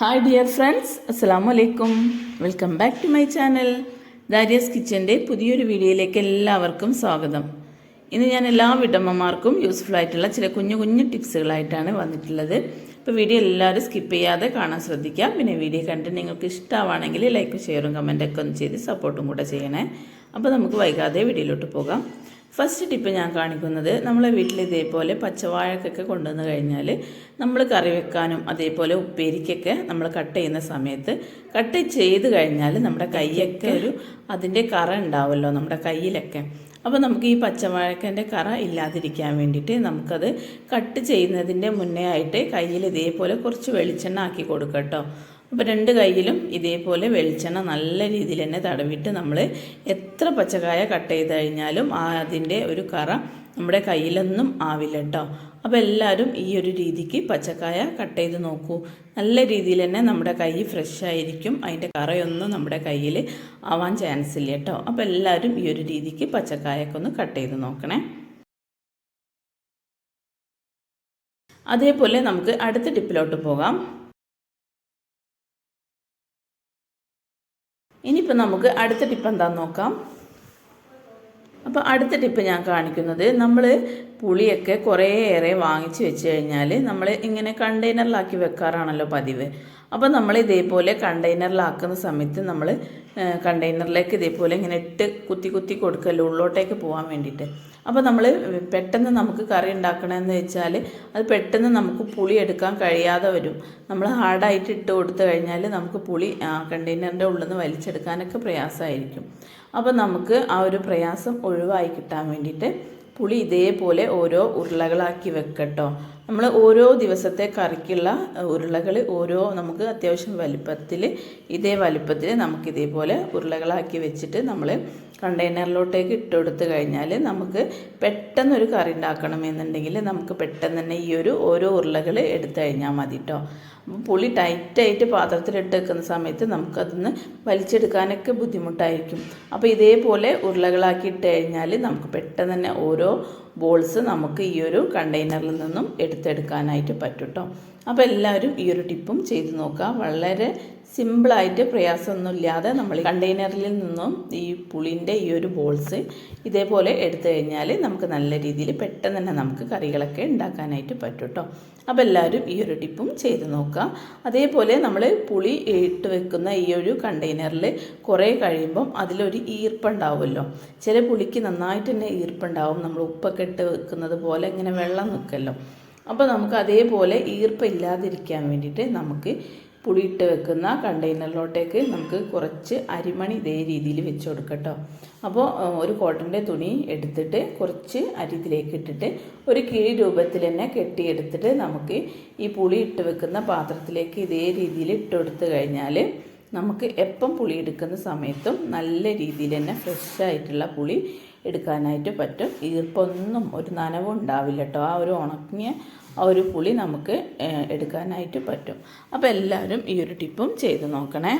Hi dear friends അസ്സാം വലൈക്കും welcome back to my channel Dariya's കിച്ചന്റെ പുതിയൊരു വീഡിയോയിലേക്ക് എല്ലാവർക്കും സ്വാഗതം. ഇന്ന് ഞാൻ എല്ലാ വീട്ടമ്മമാർക്കും യൂസ്ഫുൾ ആയിട്ടുള്ള ചില കുഞ്ഞു കുഞ്ഞു ടിപ്സുകളായിട്ടാണ് വന്നിട്ടുള്ളത്. അപ്പോൾ വീഡിയോ എല്ലാവരും സ്കിപ്പ് ചെയ്യാതെ കാണാൻ ശ്രദ്ധിക്കാം പിന്നെ വീഡിയോ കണ്ടിട്ട് നിങ്ങൾക്ക് ഇഷ്ടമാണെങ്കിൽ ലൈക്കും ഷെയറും കമന്റൊക്കെ ഒന്ന് ചെയ്ത് സപ്പോർട്ടും കൂടെ ചെയ്യണേ. അപ്പോൾ നമുക്ക് വൈകാതെ വീഡിയോയിലോട്ട് പോകാം. ഫസ്റ്റ് ടിപ്പ് ഞാൻ കാണിക്കുന്നത് നമ്മളെ വീട്ടിൽ ഇതേപോലെ പച്ചവാഴക്കൊക്കെ കൊണ്ടുവന്ന് കഴിഞ്ഞാൽ നമ്മൾ കറി വെക്കാനും അതേപോലെ ഉപ്പേരിക്കൊക്കെ നമ്മൾ കട്ട് ചെയ്യുന്ന സമയത്ത് കട്ട് ചെയ്ത് കഴിഞ്ഞാൽ നമ്മുടെ കൈയൊക്കെ ഒരു അതിന്റെ കറ ഉണ്ടാവുമല്ലോ നമ്മുടെ കയ്യിലൊക്കെ. അപ്പോൾ നമുക്ക് ഈ പച്ചവാഴക്കന്റെ കറ ഇല്ലാതിരിക്കാൻ വേണ്ടിയിട്ട് നമുക്കത് കട്ട് ചെയ്യുന്നതിന്റെ മുന്നേ ആയിട്ട് കയ്യിൽ ഇതേപോലെ കുറച്ച് വെളിച്ചെണ്ണ ആക്കി കൊടുക്കാം കേട്ടോ അപ്പോൾ രണ്ട് കൈയിലും ഇതേപോലെ വെളിച്ചെണ്ണ നല്ല രീതിയിൽ തന്നെ തടവിട്ട് നമ്മൾ എത്ര പച്ചക്കായ കട്ട് ചെയ്ത് കഴിഞ്ഞാലും അതിന്റെ ഒരു കറ നമ്മുടെ കയ്യിലൊന്നും ആവില്ല കേട്ടോ. അപ്പോൾ എല്ലാവരും ഈ ഒരു രീതിക്ക് പച്ചക്കായ കട്ട് ചെയ്ത് നോക്കൂ. നല്ല രീതിയിൽ തന്നെ നമ്മുടെ കൈ ഫ്രഷ് ആയിരിക്കും. അതിന്റെ കറയൊന്നും നമ്മുടെ കയ്യിൽ ആവാൻ ചാൻസ് ഇല്ല കേട്ടോ. അപ്പോൾ എല്ലാവരും ഈ ഒരു രീതിക്ക് പച്ചക്കായൊക്കെ ഒന്ന് കട്ട് ചെയ്ത് നോക്കണേ. അതേപോലെ നമുക്ക് അടുത്ത ടിപ്പിലോട്ട് പോകാം. ഇനിയിപ്പോൾ നമുക്ക് അടുത്ത ടിപ്പ് എന്താണെന്ന് നോക്കാം. അപ്പോൾ അടുത്ത ടിപ്പ് ഞാൻ കാണിക്കുന്നത് നമ്മൾ പുളിയൊക്കെ കുറേയേറെ വാങ്ങിച്ച് വെച്ച് കഴിഞ്ഞാൽ നമ്മൾ ഇങ്ങനെ കണ്ടെയ്നറിലാക്കി വെക്കാറാണല്ലോ പതിവ്. അപ്പോൾ നമ്മൾ ഇതേപോലെ കണ്ടെയ്നറിലാക്കുന്ന സമയത്ത് നമ്മൾ കണ്ടെയ്നറിലേക്ക് ഇതേപോലെ ഇങ്ങനെ ഇട്ട് കുത്തി കുത്തി കൊടുക്കല്ലോ ഉള്ളോട്ടേക്ക് പോകാൻ വേണ്ടിയിട്ട്. അപ്പോൾ നമ്മൾ പെട്ടെന്ന് നമുക്ക് കറി ഉണ്ടാക്കണമെന്ന് വെച്ചാൽ അത് പെട്ടെന്ന് നമുക്ക് പുളി എടുക്കാൻ കഴിയാതെ വരും. നമ്മൾ ഹാർഡായിട്ട് ഇട്ട് കൊടുത്തു കഴിഞ്ഞാൽ നമുക്ക് പുളി കണ്ടെയ്നറിന്റെ ഉള്ളിൽ നിന്ന് വലിച്ചെടുക്കാനൊക്കെ പ്രയാസമായിരിക്കും. അപ്പോൾ നമുക്ക് ആ ഒരു പ്രയാസം ഒഴിവായി കിട്ടാൻ വേണ്ടിയിട്ട് പുളി ഇതേപോലെ ഓരോ ഉരുളകളാക്കി വെക്കട്ടോ. നമ്മൾ ഓരോ ദിവസത്തെ കറിക്കുള്ള ഉരുളകൾ ഓരോ നമുക്ക് അത്യാവശ്യം വലിപ്പത്തിൽ ഇതേ വലിപ്പത്തിൽ നമുക്ക് ഇതേപോലെ ഉരുളകളാക്കി വെച്ചിട്ട് നമ്മൾ കണ്ടെയ്നറിലോട്ടേക്ക് ഇട്ട് കൊടുത്തു കഴിഞ്ഞാൽ നമുക്ക് പെട്ടെന്നൊരു കറി ഉണ്ടാക്കണമെന്നുണ്ടെങ്കിൽ നമുക്ക് പെട്ടെന്ന് തന്നെ ഈ ഒരു ഓരോ ഉരുളകൾ എടുത്തു കഴിഞ്ഞാൽ മതി കേട്ടോ പുളി ടൈറ്റായിട്ട് പാത്രത്തിലിട്ട് വെക്കുന്ന സമയത്ത് നമുക്കതൊന്ന് വലിച്ചെടുക്കാനൊക്കെ ബുദ്ധിമുട്ടായിരിക്കും. അപ്പോൾ ഇതേപോലെ ഉരുളകളാക്കി ഇട്ട് കഴിഞ്ഞാൽ നമുക്ക് പെട്ടെന്ന് തന്നെ ഓരോ ബോൾസ് നമുക്ക് ഈ ഒരു കണ്ടെയ്നറിൽ നിന്നും എടുത്തെടുക്കാനായിട്ട് പറ്റും കേട്ടോ അപ്പോൾ എല്ലാവരും ഈ ഒരു ടിപ്പും ചെയ്ത് നോക്കുക. വളരെ സിമ്പിളായിട്ട് പ്രയാസമൊന്നുമില്ലാതെ നമ്മൾ കണ്ടെയ്നറിൽ നിന്നും ഈ പുളിന്റെ ഈ ഒരു ബോൾസ് ഇതേപോലെ എടുത്തു കഴിഞ്ഞാൽ നമുക്ക് നല്ല രീതിയിൽ പെട്ടെന്ന് തന്നെ നമുക്ക് കറികളൊക്കെ ഉണ്ടാക്കാനായിട്ട് പറ്റും കേട്ടോ. അപ്പോൾ എല്ലാവരും ഈ ഒരു ടിപ്പും ചെയ്ത് നോക്കുക. അതേപോലെ നമ്മൾ പുളി ഇട്ട് വെക്കുന്ന ഈ ഒരു കണ്ടെയ്നറിൽ കുറേ കഴിയുമ്പം അതിലൊരു ഈർപ്പുണ്ടാവുമല്ലോ. ചില പുളിക്ക് നന്നായിട്ട് തന്നെ ഈർപ്പുണ്ടാവും. നമ്മൾ ഉപ്പൊക്കെ ഇട്ട് വെക്കുന്നത് പോലെ ഇങ്ങനെ വെള്ളം നിൽക്കല്ലോ. അപ്പോൾ നമുക്ക് അതേപോലെ ഈർപ്പില്ലാതിരിക്കാൻ വേണ്ടിയിട്ട് നമുക്ക് പുളിയിട്ട് വെക്കുന്ന കണ്ടെയ്നറിലോട്ടേക്ക് നമുക്ക് കുറച്ച് അരിമണി ഇതേ രീതിയിൽ വെച്ച് കൊടുക്കട്ടോ. അപ്പോൾ ഒരു കോട്ടന്റെ തുണി എടുത്തിട്ട് കുറച്ച് അരി ഇതിലേക്ക് ഇട്ടിട്ട് ഒരു കിഴി രൂപത്തിൽ തന്നെ കെട്ടിയെടുത്തിട്ട് നമുക്ക് ഈ പുളി ഇട്ട് വെക്കുന്ന പാത്രത്തിലേക്ക് ഇതേ രീതിയിൽ ഇട്ട് കൊടുത്തു കഴിഞ്ഞാൽ നമുക്ക് എപ്പം പുളി എടുക്കുന്ന സമയത്തും നല്ല രീതിയിൽ തന്നെ ഫ്രഷ് ആയിട്ടുള്ള പുളി എടുക്കാനായിട്ട് പറ്റും. ഈർപ്പൊന്നും ഒരു നനവും ഉണ്ടാവില്ല കേട്ടോ. ആ ഒരു ഉണങ്ങിയ ആ ഒരു പുളി നമുക്ക് എടുക്കാനായിട്ട് പറ്റും. അപ്പോൾ എല്ലാവരും ഈ ഒരു ടിപ്പും ചെയ്ത് നോക്കണേ.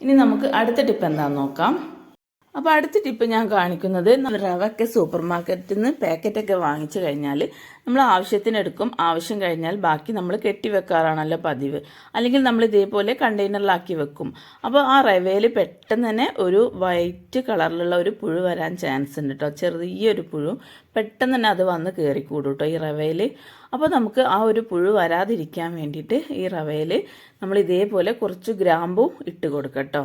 ഇനി നമുക്ക് അടുത്ത ടിപ്പ് എന്താണെന്ന് നോക്കാം. അപ്പോൾ അടുത്ത ടിപ്പ് ഞാൻ കാണിക്കുന്നത് നമ്മൾ റവൊക്കെ സൂപ്പർ മാർക്കറ്റിൽ നിന്ന് പാക്കറ്റൊക്കെ വാങ്ങിച്ചു കഴിഞ്ഞാൽ നമ്മൾ ആവശ്യത്തിനെടുക്കും ആവശ്യം കഴിഞ്ഞാൽ ബാക്കി നമ്മൾ കെട്ടി കെട്ടിവെക്കാറാണല്ലോ പതിവ്. അല്ലെങ്കിൽ നമ്മൾ ഇതേപോലെ കണ്ടെയ്നറിലാക്കി വെക്കും. അപ്പോൾ ആ റവയിൽ പെട്ടെന്ന് തന്നെ ഒരു വൈറ്റ് കളറിലുള്ള ഒരു പുഴു വരാൻ ചാൻസ് ഉണ്ട് കേട്ടോ ചെറിയൊരു പുഴു പെട്ടെന്ന് തന്നെ അത് വന്ന് കയറിക്കൂടും കേട്ടോ ഈ റവയിൽ. അപ്പോൾ നമുക്ക് ആ ഒരു പുഴു വരാതിരിക്കാൻ വേണ്ടിയിട്ട് ഈ റവയിൽ നമ്മൾ ഇതേപോലെ കുറച്ച് ഗ്രാമ്പും ഇട്ട് കൊടുക്കട്ടോ.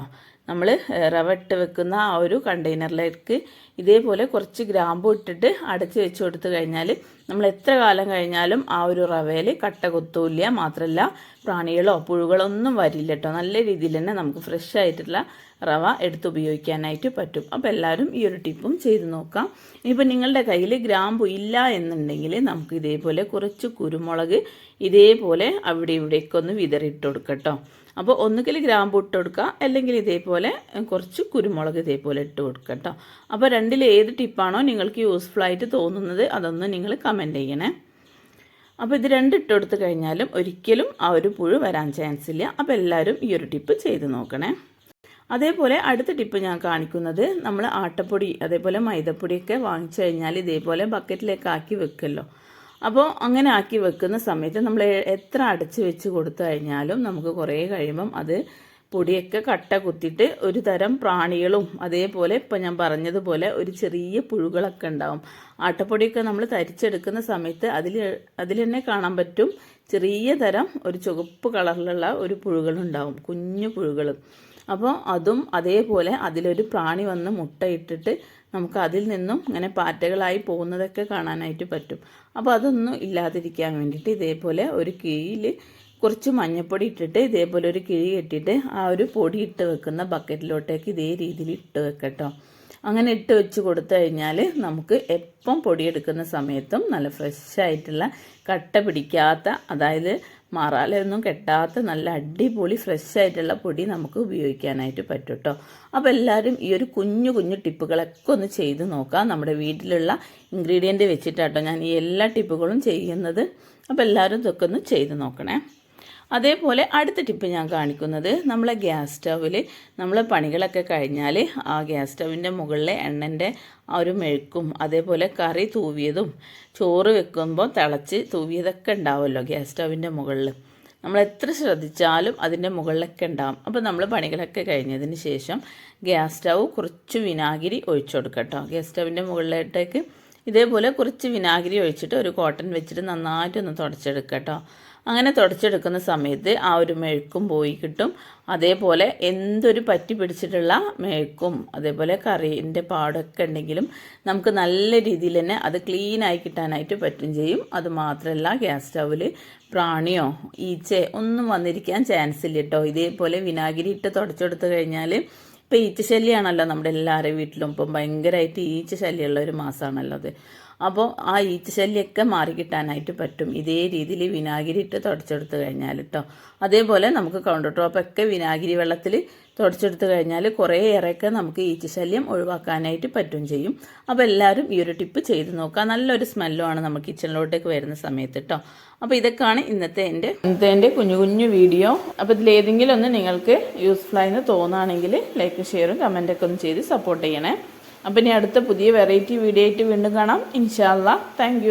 നമ്മൾ റവ ഇട്ട് വെക്കുന്ന ആ ഒരു കണ്ടെയ്നറിലേക്ക് ഇതേപോലെ കുറച്ച് ഗ്രാമ്പു ഇട്ടിട്ട് അടച്ച് വെച്ച് കൊടുത്തു കഴിഞ്ഞാൽ നമ്മൾ എത്ര കാലം കഴിഞ്ഞാലും ആ ഒരു റവയിൽ കട്ട കൊത്തൂല്ല മാത്രമല്ല പ്രാണികളോ പുഴുകളോ ഒന്നും വരില്ല കേട്ടോ നല്ല രീതിയിൽ തന്നെ നമുക്ക് ഫ്രഷ് ആയിട്ടുള്ള റവ എടുത്ത് ഉപയോഗിക്കാനായിട്ട് പറ്റും. അപ്പോൾ എല്ലാവരും ഈ ഒരു ടിപ്പും ചെയ്ത് നോക്കാം. ഇനിയിപ്പോൾ നിങ്ങളുടെ കയ്യിൽ ഗ്രാമ്പു ഇല്ല എന്നുണ്ടെങ്കിൽ നമുക്ക് ഇതേപോലെ കുറച്ച് കുരുമുളക് ഇതേപോലെ അവിടെ ഇവിടേക്കൊന്ന് വിതറിയിട്ട് കൊടുക്കട്ടോ അപ്പോൾ ഒന്നുകിൽ ഗ്രാമ്പു ഇട്ട് കൊടുക്കുക അല്ലെങ്കിൽ ഇതേപോലെ കുറച്ച് കുരുമുളക് ഇതേപോലെ ഇട്ട് കൊടുക്കുക കേട്ടോ. അപ്പോൾ രണ്ടിൽ ഏത് ടിപ്പാണോ നിങ്ങൾക്ക് യൂസ്ഫുൾ ആയിട്ട് തോന്നുന്നത് അതൊന്ന് നിങ്ങൾ കമന്റ് ചെയ്യണേ. അപ്പോൾ ഇത് രണ്ട് ഇട്ട് കൊടുത്ത് കഴിഞ്ഞാലും ഒരിക്കലും ആ ഒരു പുഴു വരാൻ ചാൻസ് ഇല്ല. അപ്പോൾ എല്ലാവരും ഈ ഒരു ടിപ്പ് ചെയ്ത് നോക്കണേ. അതേപോലെ അടുത്ത ടിപ്പ് ഞാൻ കാണിക്കുന്നത് നമ്മൾ ആട്ടപ്പൊടി അതേപോലെ മൈദപ്പൊടിയൊക്കെ വാങ്ങിച്ചു കഴിഞ്ഞാൽ ഇതേപോലെ ബക്കറ്റിലേക്ക് ആക്കി വെക്കുമല്ലോ അപ്പോൾ അങ്ങനെ ആക്കി വെക്കുന്ന സമയത്ത് നമ്മൾ എത്ര അടച്ച് വെച്ച് കൊടുത്തു കഴിഞ്ഞാലും നമുക്ക് കുറേ കഴിയുമ്പം അത് പൊടിയൊക്കെ കട്ട കുത്തിയിട്ട് ഒരു തരം പ്രാണികളും അതേപോലെ ഇപ്പം ഞാൻ പറഞ്ഞതുപോലെ ഒരു ചെറിയ പുഴുകളൊക്കെ ഉണ്ടാവും. ആട്ടപ്പൊടിയൊക്കെ നമ്മൾ തരിച്ചെടുക്കുന്ന സമയത്ത് അതിൽ അതിൽ തന്നെ കാണാൻ പറ്റും ചെറിയ തരം ഒരു ചുവപ്പ് കളറിലുള്ള ഒരു പുഴുകളുണ്ടാവും കുഞ്ഞു പുഴുകൾ അപ്പോൾ അതും അതേപോലെ അതിലൊരു പ്രാണി വന്ന് മുട്ടയിട്ടിട്ട് നമുക്ക് അതിൽ നിന്നും ഇങ്ങനെ പാറ്റകളായി പോകുന്നതൊക്കെ കാണാനായിട്ട് പറ്റും. അപ്പോൾ അതൊന്നും ഇല്ലാതിരിക്കാൻ വേണ്ടിയിട്ട് ഇതേപോലെ ഒരു കിഴിയിൽ കുറച്ച് മഞ്ഞപ്പൊടി ഇട്ടിട്ട് ഇതേപോലെ ഒരു കിഴി കെട്ടിയിട്ട് ആ ഒരു പൊടി ഇട്ട് വെക്കുന്ന ബക്കറ്റിലോട്ടേക്ക് ഇതേ രീതിയിൽ ഇട്ട് വെക്കട്ടോ അങ്ങനെ ഇട്ട് വെച്ച് കൊടുത്തു കഴിഞ്ഞാൽ നമുക്ക് എപ്പം പൊടിയെടുക്കുന്ന സമയത്തും നല്ല ഫ്രഷ് ആയിട്ടുള്ള കട്ട പിടിക്കാത്ത അതായത് മാറാലൊന്നും കെട്ടാത്ത നല്ല അടിപൊളി ഫ്രഷ് ആയിട്ടുള്ള പൊടി നമുക്ക് ഉപയോഗിക്കാനായിട്ട് പറ്റും കേട്ടോ അപ്പോൾ എല്ലാവരും ഈ ഒരു കുഞ്ഞു കുഞ്ഞു ടിപ്പുകളൊക്കെ ഒന്ന് ചെയ്ത് നോക്കാം. നമ്മുടെ വീട്ടിലുള്ള ഇൻഗ്രീഡിയന്റ് വെച്ചിട്ടാട്ടോ ഞാൻ ഈ എല്ലാ ടിപ്പുകളും ചെയ്യുന്നത്. അപ്പോൾ എല്ലാവരും ഇതൊക്കെ ഒന്ന് ചെയ്ത് നോക്കണേ. അതേപോലെ അടുത്ത ടിപ്പ് ഞാൻ കാണിക്കുന്നത് നമ്മളെ ഗ്യാസ് സ്റ്റൗവിൽ നമ്മൾ പണികളൊക്കെ കഴിഞ്ഞാൽ ആ ഗ്യാസ് സ്റ്റൗവിന്റെ മുകളിലെ എണ്ണന്റെ ആ ഒരു മെഴുക്കും അതേപോലെ കറി തൂവിയതും ചോറ് വെക്കുമ്പോൾ തിളച്ച് തൂവിയതൊക്കെ ഉണ്ടാവുമല്ലോ ഗ്യാസ് സ്റ്റൗവിന്റെ മുകളിൽ. നമ്മൾ എത്ര ശ്രദ്ധിച്ചാലും അതിന്റെ മുകളിലൊക്കെ ഉണ്ടാവും. അപ്പോൾ നമ്മൾ പണികളൊക്കെ കഴിഞ്ഞതിന് ശേഷം ഗ്യാസ് സ്റ്റൗ കുറച്ച് വിനാഗിരി ഒഴിച്ചു കൊടുക്കട്ടോ ഗ്യാസ് സ്റ്റൗവിന്റെ മുകളിലോട്ടേക്ക് ഇതേപോലെ കുറച്ച് വിനാഗിരി ഒഴിച്ചിട്ട് ഒരു കോട്ടൺ വെച്ചിട്ട് നന്നായിട്ടൊന്ന് തുടച്ചെടുക്കുക കേട്ടോ. അങ്ങനെ തുടച്ചെടുക്കുന്ന സമയത്ത് ആ ഒരു മെഴുക്കും പോയി കിട്ടും. അതേപോലെ എന്തൊരു പറ്റി പിടിച്ചിട്ടുള്ള മെഴുക്കും അതേപോലെ കറീന്റെ പാടൊക്കെ ഉണ്ടെങ്കിലും നമുക്ക് നല്ല രീതിയിൽ തന്നെ അത് ക്ലീനായി കിട്ടാനായിട്ട് പറ്റും ചെയ്യും. അത് മാത്രമല്ല ഗ്യാസ് സ്റ്റൗവിൽ പ്രാണിയോ ഈച്ച ഒന്നും വന്നിരിക്കാൻ ചാൻസ് ഇല്ല കേട്ടോ ഇതേപോലെ വിനാഗിരി ഇട്ട് തുടച്ചെടുത്ത് കഴിഞ്ഞാൽ ഇപ്പം ഈച്ച ശല്യമാണല്ലോ നമ്മുടെ എല്ലാവരുടെ വീട്ടിലും. ഇപ്പം ഭയങ്കരമായിട്ട് ഈച്ച ശല്യമുള്ള ഒരു മാസമാണല്ലോ അത്. അപ്പോൾ ആ ഈച്ചശല്യമൊക്കെ മാറിക്കിട്ടാനായിട്ട് പറ്റും. ഇതേ രീതിയിൽ വിനാഗിരി ഇട്ട് തുടച്ചെടുത്ത് കഴിഞ്ഞാൽ കേട്ടോ അതേപോലെ നമുക്ക് കൗണ്ടർ ടോപ്പൊക്കെ വിനാഗിരി വെള്ളത്തിൽ തുടച്ചെടുത്ത് കഴിഞ്ഞാൽ കുറേയേറെയൊക്കെ നമുക്ക് ഈച്ചശല്യം ഒഴിവാക്കാനായിട്ട് പറ്റും ചെയ്യും. അപ്പോൾ എല്ലാവരും ഈ ഒരു ടിപ്പ് ചെയ്ത് നോക്കുക. നല്ലൊരു സ്മെല്ലുമാണ് നമുക്ക് കിച്ചണിലോട്ടേക്ക് വരുന്ന സമയത്ത് കേട്ടോ അപ്പോൾ ഇതൊക്കെയാണ് ഇന്നത്തെ എന്റെ ഇന്നത്തെ എന്റെ കുഞ്ഞു കുഞ്ഞു വീഡിയോ. അപ്പോൾ ഇതിലേതെങ്കിലും ഒന്ന് നിങ്ങൾക്ക് യൂസ്ഫുൾ ആയെന്ന് തോന്നുകയാണെങ്കിൽ ലൈക്ക് ഷെയറും കമന്റൊക്കെ ഒന്ന് ചെയ്ത് സപ്പോർട്ട് ചെയ്യണേ. അപ്പം ഇനി അടുത്ത പുതിയ വെറൈറ്റി വീഡിയോ ആയിട്ട് വീണ്ടും കാണാം. ഇൻഷാല്ല താങ്ക്